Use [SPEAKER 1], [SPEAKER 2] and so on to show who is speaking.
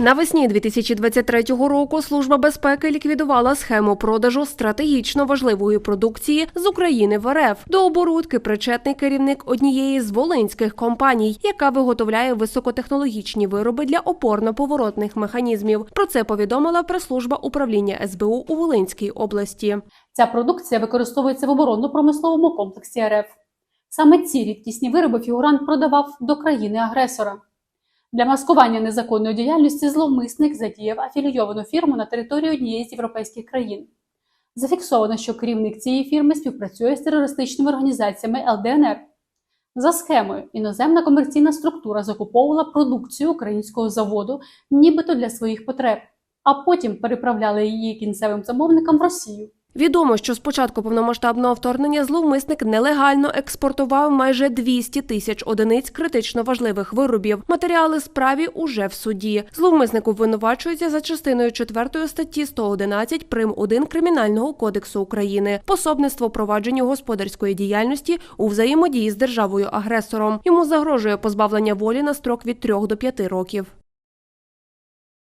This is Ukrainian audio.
[SPEAKER 1] Навесні 2023 року Служба безпеки ліквідувала схему продажу стратегічно важливої продукції з України в РФ. До оборудки причетний керівник однієї з волинських компаній, яка виготовляє високотехнологічні вироби для опорно-поворотних механізмів. Про це повідомила прес-служба управління СБУ у Волинській області.
[SPEAKER 2] Ця продукція використовується в оборонно-промисловому комплексі РФ. Саме ці рідкісні вироби фігурант продавав до країни-агресора. Для маскування незаконної діяльності зловмисник задіяв афілійовану фірму на території однієї з європейських країн. Зафіксовано, що керівник цієї фірми співпрацює з терористичними організаціями ЛДНР. За схемою, іноземна комерційна структура закуповувала продукцію українського заводу, нібито для своїх потреб, а потім переправляла її кінцевим замовникам в Росію.
[SPEAKER 1] Відомо, що з початку повномасштабного вторгнення зловмисник нелегально експортував майже 200 тисяч одиниць критично важливих виробів. Матеріали справі уже в суді. Зловмисник обвинувачується за частиною 4 статті 111 прим. 1 Кримінального кодексу України пособництво провадженню господарської діяльності у взаємодії з державою агресором. Йому загрожує позбавлення волі на строк від 3 до 5 років.